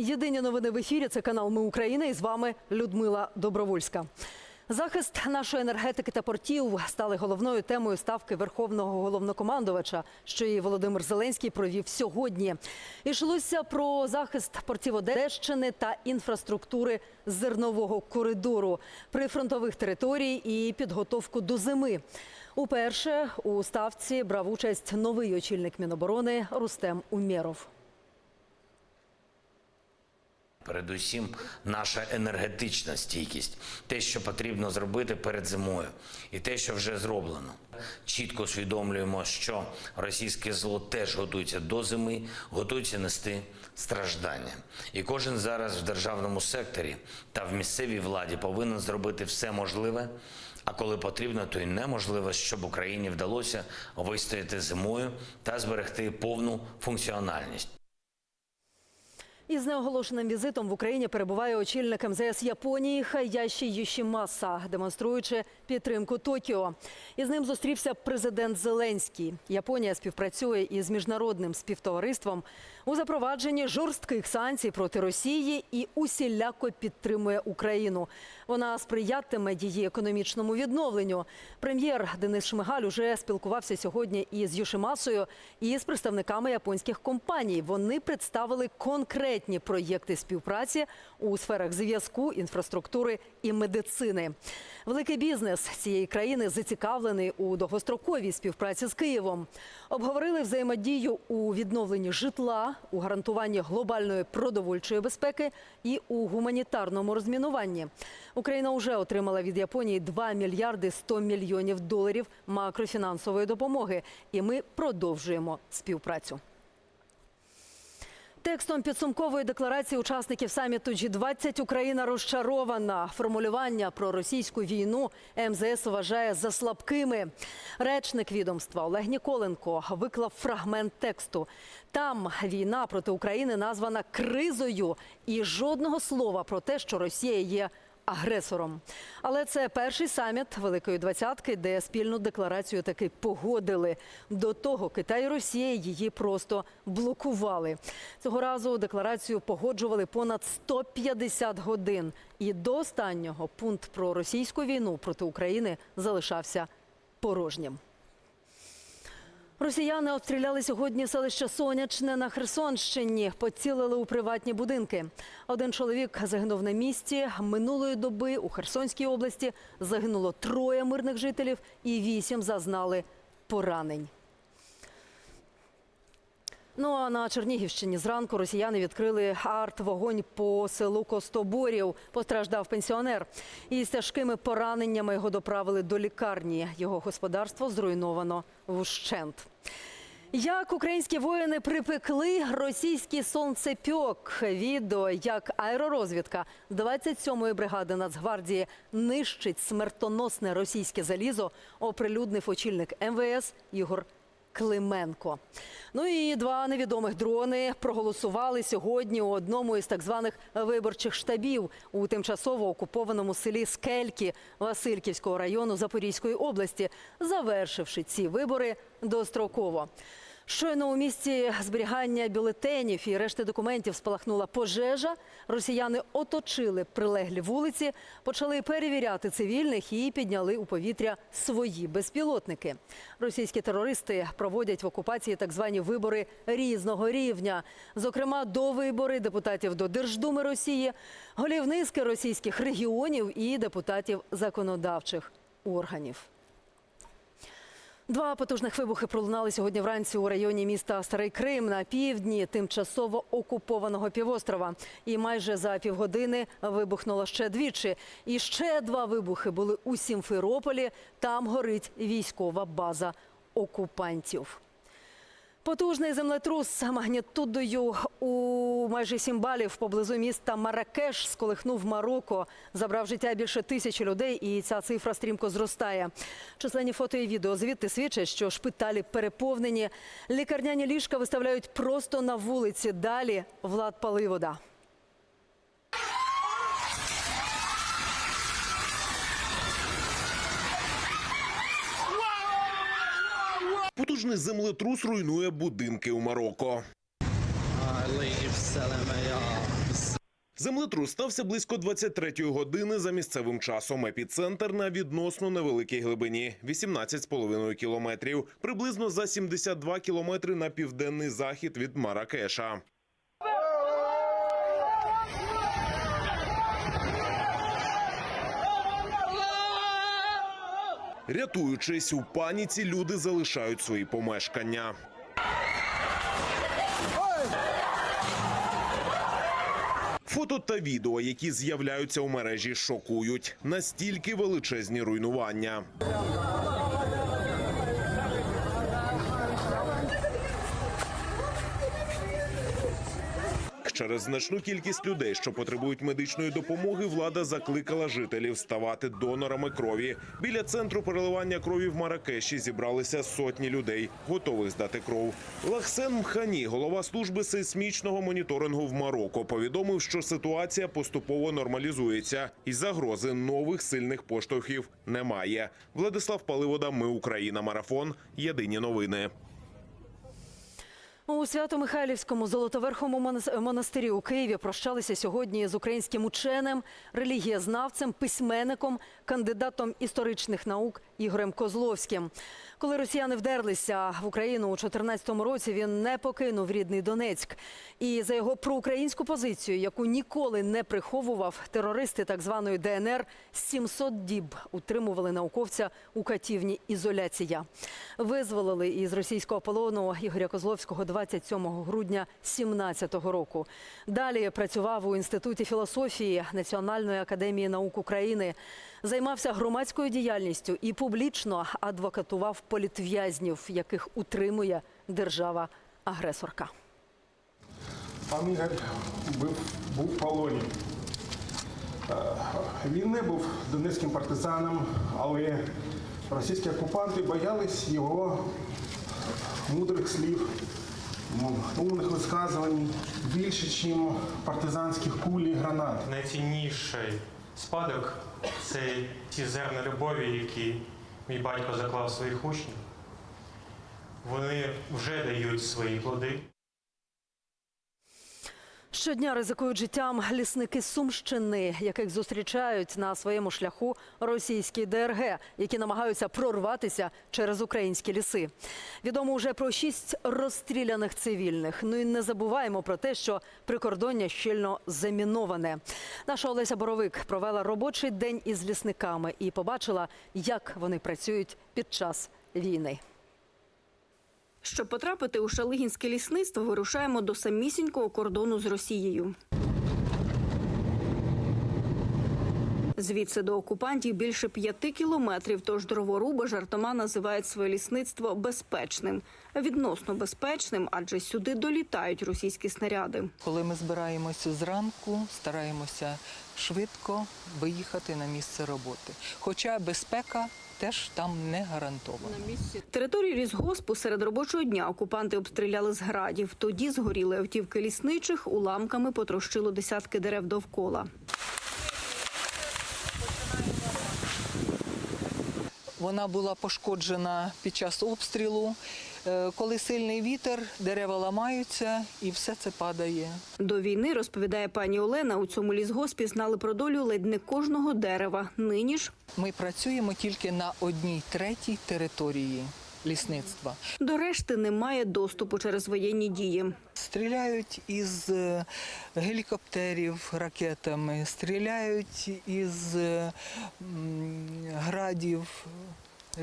Єдині новини в ефірі. Це канал Ми Україна. І з вами Людмила Добровольська. Захист нашої енергетики та портів стали головною темою ставки верховного головнокомандувача, що і Володимир Зеленський провів сьогодні. Йшлося про захист портів Одещини та інфраструктури зернового коридору, прифронтових територій і підготовку до зими. Уперше у ставці брав участь новий очільник Міноборони Рустем Умєров. Передусім, наша енергетична стійкість, те, що потрібно зробити перед зимою, і те, що вже зроблено. Чітко усвідомлюємо, що російське зло теж готується до зими, готується нести страждання. І кожен зараз в державному секторі та в місцевій владі повинен зробити все можливе. А коли потрібно, то й неможливо, щоб Україні вдалося вистояти зимою та зберегти повну функціональність. Із неоголошеним візитом в Україні перебуває очільник МЗС Японії Хаяші Юшімаса, демонструючи підтримку Токіо. Із ним зустрівся президент Зеленський. Японія співпрацює із міжнародним співтовариством у запровадженні жорстких санкцій проти Росії і усіляко підтримує Україну. Вона сприятиме її економічному відновленню. Прем'єр Денис Шмигаль уже спілкувався сьогодні із Юшимасою і з представниками японських компаній. Вони представили конкретні проєкти співпраці у сферах зв'язку, інфраструктури і медицини. Великий бізнес цієї країни зацікавлений у довгостроковій співпраці з Києвом. Обговорили взаємодію у відновленні житла, у гарантуванні глобальної продовольчої безпеки і у гуманітарному розмінуванні. Україна вже отримала від Японії 2 мільярди 100 мільйонів доларів макрофінансової допомоги, і ми продовжуємо співпрацю. Текстом підсумкової декларації учасників саміту G20 Україна розчарована. Формулювання про російську війну МЗС вважає за слабкими. Речник відомства Олег Ніколенко виклав фрагмент тексту. Там війна проти України названа кризою і жодного слова про те, що Росія є агресором. Але це перший саміт Великої двадцятки, де спільну декларацію таки погодили. До того Китай і Росія її просто блокували. Цього разу декларацію погоджували понад 150 годин. І до останнього пункт про російську війну проти України залишався порожнім. Росіяни обстріляли сьогодні селище Сонячне на Херсонщині. Поцілили у приватні будинки. Один чоловік загинув на місці. Минулої доби у Херсонській області загинуло троє мирних жителів і вісім зазнали поранень. Ну а на Чернігівщині зранку росіяни відкрили арт-вогонь по селу Костоборів. Постраждав пенсіонер. Із тяжкими пораненнями його доправили до лікарні. Його господарство зруйновано вщент. Як українські воїни припекли російський сонцепьок. Відео, як аеророзвідка 27-ї бригади Нацгвардії нищить смертоносне російське залізо, оприлюднив очільник МВС Ігор Клименко. Ну і два невідомих дрони проголосували сьогодні у одному із так званих виборчих штабів у тимчасово окупованому селі Скельки Васильківського району Запорізької області, завершивши ці вибори достроково. Щойно у місці зберігання бюлетенів і решти документів спалахнула пожежа. Росіяни оточили прилеглі вулиці, почали перевіряти цивільних і підняли у повітря свої безпілотники. Російські терористи проводять в окупації так звані вибори різного рівня. Зокрема, до вибори депутатів до Держдуми Росії, голів низки російських регіонів і депутатів законодавчих органів. Два потужних вибухи пролунали сьогодні вранці у районі міста Старий Крим на півдні тимчасово окупованого півострова. І майже за півгодини вибухнуло ще двічі. І ще два вибухи були у Сімферополі. Там горить військова база окупантів. Потужний землетрус магнітудою у майже сім балів поблизу міста Маракеш сколихнув Марокко, забрав життя більше тисячі людей, і ця цифра стрімко зростає. Численні фото і відео звідти свідчать, що шпиталі переповнені. Лікарняні ліжка виставляють просто на вулиці. Далі Влад Паливода. Потужний землетрус руйнує будинки у Марокко. Землетрус стався близько 23-ї години за місцевим часом. Епіцентр на відносно невеликій глибині 18,5 кілометрів, приблизно за 72 кілометри на південний захід від Маракеша. Рятуючись у паніці, люди залишають свої помешкання. Фото та відео, які з'являються у мережі, шокують. Настільки величезні руйнування. Через значну кількість людей, що потребують медичної допомоги, влада закликала жителів ставати донорами крові. Біля центру переливання крові в Маракеші зібралися сотні людей, готових здати кров. Лахсен Мхані, голова служби сейсмічного моніторингу в Марокко, повідомив, що ситуація поступово нормалізується, і загрози нових сильних поштовхів немає. Владислав Паливода, Ми Україна. Марафон. Єдині новини. У Свято-Михайлівському Золотоверхому монас- монастирі у Києві прощалися сьогодні з українським ученим, релігієзнавцем, письменником, кандидатом історичних наук Ігорем Козловським. Коли росіяни вдерлися в Україну у 2014 році, він не покинув рідний Донецьк. І за його проукраїнську позицію, яку ніколи не приховував, терористи так званої ДНР 700 діб утримували науковця у катівні ізоляція. Визволили із російського полону Ігоря Козловського 27 грудня 2017 року. Далі працював у інституті філософії Національної академії наук України, займався громадською діяльністю і публічно адвокатував політв'язнів, яких утримує держава-агресорка. Пан Ігор був, був в полоні. Е, Він не був донецьким партизаном, але російські окупанти боялись його мудрих слів, умних висказувань більше, ніж партизанських кулі і гранат. Найцінніший спадок це ті зерна любові, які мій батько заклав своїх учнів. Вони вже дають свої плоди. Щодня ризикують життям лісники Сумщини, яких зустрічають на своєму шляху російські ДРГ, які намагаються прорватися через українські ліси. Відомо вже про шість розстріляних цивільних. Ну і не забуваємо про те, що прикордоння щільно заміноване. Наша Олеся Боровик провела робочий день із лісниками і побачила, як вони працюють під час війни. Щоб потрапити у Шалигінське лісництво, вирушаємо до самісінького кордону з Росією. Звідси до окупантів більше п'яти кілометрів, тож дроворуби жартома називають своє лісництво безпечним. Відносно безпечним, адже сюди долітають російські снаряди. Коли ми збираємося зранку, стараємося швидко виїхати на місце роботи. Хоча безпека теж там не гарантовано. Територію лісгоспу серед робочого дня окупанти обстріляли з градів. Тоді згоріли автівки лісничих, уламками потрощило десятки дерев довкола. Вона була пошкоджена під час обстрілу. Е, Коли сильний вітер, дерева ламаються і все це падає. До війни, розповідає пані Олена, у цьому лісгоспі знали про долю ледь не кожного дерева. Нині ж Ми працюємо тільки на одній третій території лісництва. до решти немає доступу через воєнні дії. Стріляють із е, гелікоптерів ракетами, стріляють із е, градів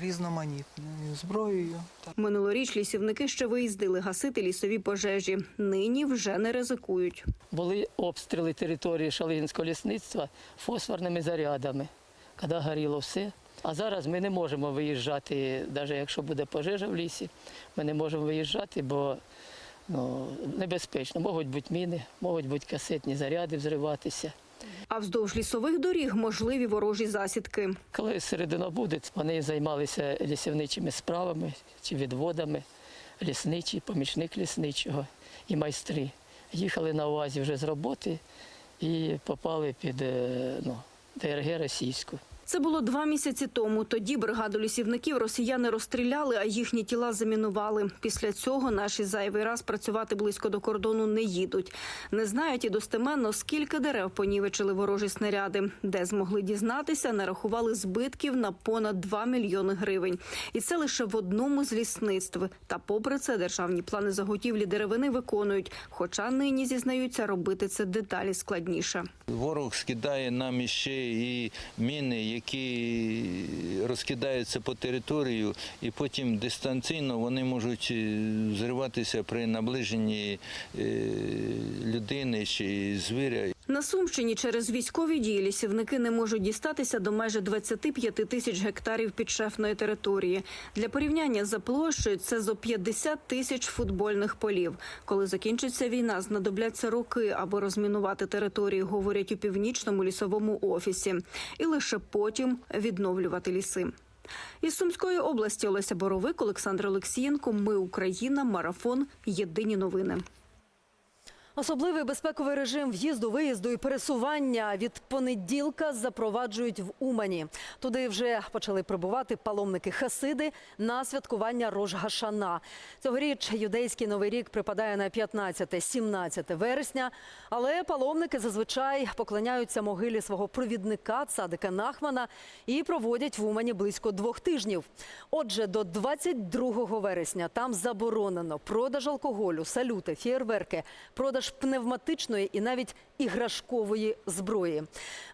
різноманітною зброєю. Так. Минулоріч лісівники ще виїздили гасити лісові пожежі. Нині вже не ризикують. були обстріли території Шалинського лісництва фосфорними зарядами, коли горіло все. А зараз ми не можемо виїжджати, навіть якщо буде пожежа в лісі, ми не можемо виїжджати, бо ну, небезпечно. Можуть бути міни, можуть бути касетні заряди взриватися. А вздовж лісових доріг можливі ворожі засідки. Коли середина буде, вони займалися лісівничими справами чи відводами, лісничий, помічник лісничого і майстри. Їхали на увазі вже з роботи і попали під е, ну, ДРГ російську. Це було два місяці тому. Тоді бригаду лісівників росіяни розстріляли, а їхні тіла замінували. Після цього наші зайвий раз працювати близько до кордону не їдуть. Не знають і достеменно, скільки дерев понівечили ворожі снаряди. Де змогли дізнатися, нарахували збитків на понад 2 мільйони гривень. І це лише в одному з лісництв. Та попри це державні плани заготівлі деревини виконують. Хоча нині зізнаються, робити це деталі складніше. Ворог скидає нам іще і міни, які розкидаються по територію, і потім дистанційно вони можуть е, взриватися при наближенні е, людини чи звіря. На Сумщині через військові дії лісівники не можуть дістатися до майже 25 тисяч гектарів підшефної території. Для порівняння за площею це зо 50 тисяч футбольних полів. Коли закінчиться війна, знадобляться роки, аби розмінувати території, говорять у північному лісовому офісі, і лише потім відновлювати ліси. Із Сумської області Олеся Боровик, Олександр Олексієнко. Ми Україна. Марафон. Єдині новини. Особливий безпековий режим в'їзду, виїзду і пересування від понеділка запроваджують в Умані. Туди вже почали прибувати паломники Хасиди на святкування Рож-Гашана. Цьогоріч юдейський новий рік припадає на 15-17 вересня, але паломники зазвичай поклоняються могилі свого провідника цадика Нахмана і проводять в Умані близько двох тижнів. Отже, до 22 вересня там заборонено продаж алкоголю, салюти, фєєрверки, продаж пневматичної і навіть іграшкової зброї.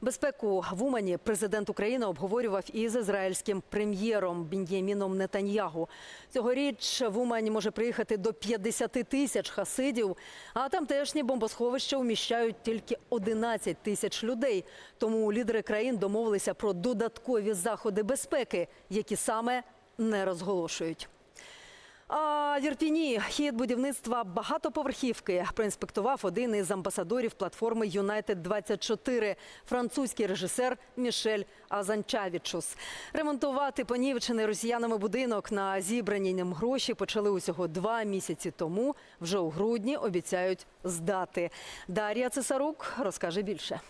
Безпеку в Умані президент України обговорював із ізраїльським прем'єром Бін'яміном Нетаньягу. Цьогоріч в Умані може приїхати до 50 тисяч хасидів, а тамтешні бомбосховища вміщають тільки 11 тисяч людей. Тому лідери країн домовилися про додаткові заходи безпеки, які саме не розголошують. В Ірпіні хід будівництва багатоповерхівки проінспектував один із амбасадорів платформи Юнайтед 24 французький режисер Мішель Азанчавічус. Ремонтувати понівечений росіянами будинок на зібрані ним гроші почали усього два місяці тому. Вже у грудні обіцяють здати. Дар'я Цесарук розкаже більше.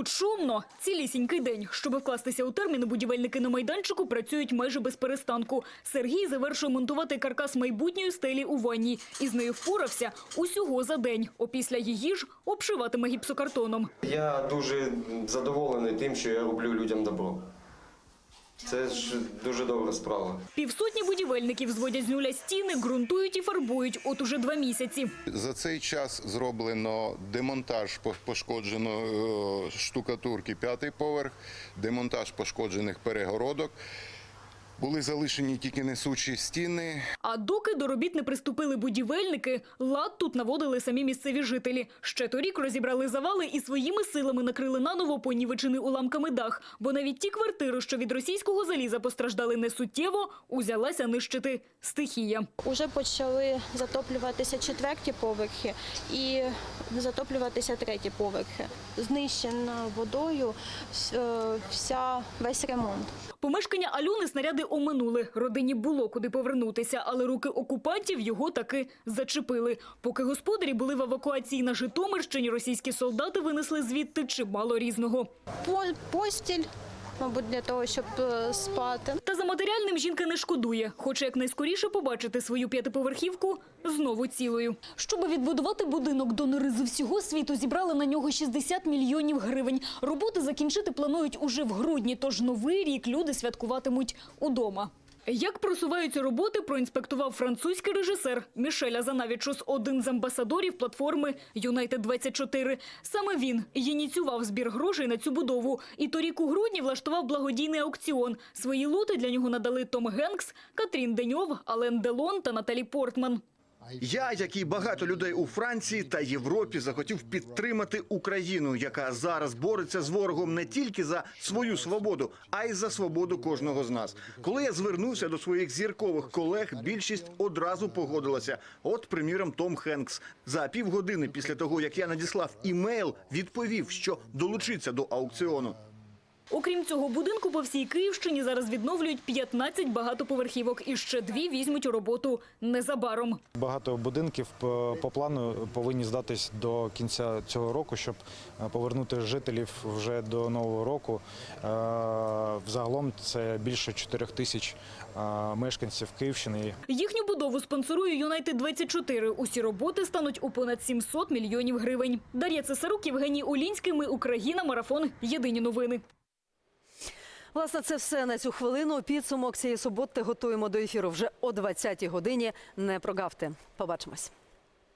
Тут шумно. Цілісінький день. Щоб вкластися у терміни, будівельники на майданчику працюють майже без перестанку. Сергій завершує монтувати каркас майбутньої стелі у ванні. І з нею впорався усього за день. Опісля її ж обшиватиме гіпсокартоном. Я дуже задоволений тим, що я роблю людям добро. Це ж дуже добра справа. Півсотні будівельників зводять з нуля стіни, ґрунтують і фарбують. От уже два місяці. За цей час зроблено демонтаж пошкодженої е, штукатурки п'ятий поверх, демонтаж пошкоджених перегородок. Були залишені тільки несучі стіни. А доки до робіт не приступили будівельники, лад тут наводили самі місцеві жителі. Ще торік розібрали завали і своїми силами накрили наново понівечений уламками дах. Бо навіть ті квартири, що від російського заліза постраждали несуттєво, узялася нищити стихія. Уже почали затоплюватися четверті поверхи і затоплюватися треті поверхи. Знищена водою е, вся весь ремонт. Помешкання Альони снаряди оминули. Родині було куди повернутися, але руки окупантів його таки зачепили. Поки господарі були в евакуації на Житомирщині, російські солдати винесли звідти чимало різного. Постіль, мабуть, для того, щоб е, спати. Та за матеріальним жінка не шкодує. Хоче якнайскоріше побачити свою п'ятиповерхівку знову цілою. Щоб відбудувати будинок, донори з всього світу зібрали на нього 60 мільйонів гривень. Роботи закінчити планують уже в грудні, тож новий рік люди святкуватимуть удома. Як просуваються роботи, проінспектував французький режисер Мішель Азанавічус, один з амбасадорів платформи Юнайтед 24 Саме він ініціював збір грошей на цю будову. І торік у грудні влаштував благодійний аукціон. Свої лоти для нього надали Том Генкс, Катрін Деньов, Ален Делон та Наталі Портман. Я, як і багато людей у Франції та Європі, захотів підтримати Україну, яка зараз бореться з ворогом не тільки за свою свободу, а й за свободу кожного з нас. Коли я звернувся до своїх зіркових колег, більшість одразу погодилася. От, приміром, Том Хенкс за півгодини після того, як я надіслав імейл, відповів, що долучиться до аукціону. Окрім цього будинку, по всій Київщині зараз відновлюють 15 багатоповерхівок і ще дві візьмуть у роботу незабаром. Багато будинків по по плану повинні здатись до кінця цього року, щоб е, повернути жителів вже до нового року. Е, Взагалом це більше 4 тисяч е, мешканців Київщини. Їхню будову спонсорує Юнайтед 24. Усі роботи стануть у понад 700 мільйонів гривень. Дар'я Цесарук, Євгеній Олінський. Ми Україна. Марафон. Єдині новини. Власне, це все на цю хвилину. Підсумок цієї суботи готуємо до ефіру вже о 20-й годині. Не прогавте. Побачимось.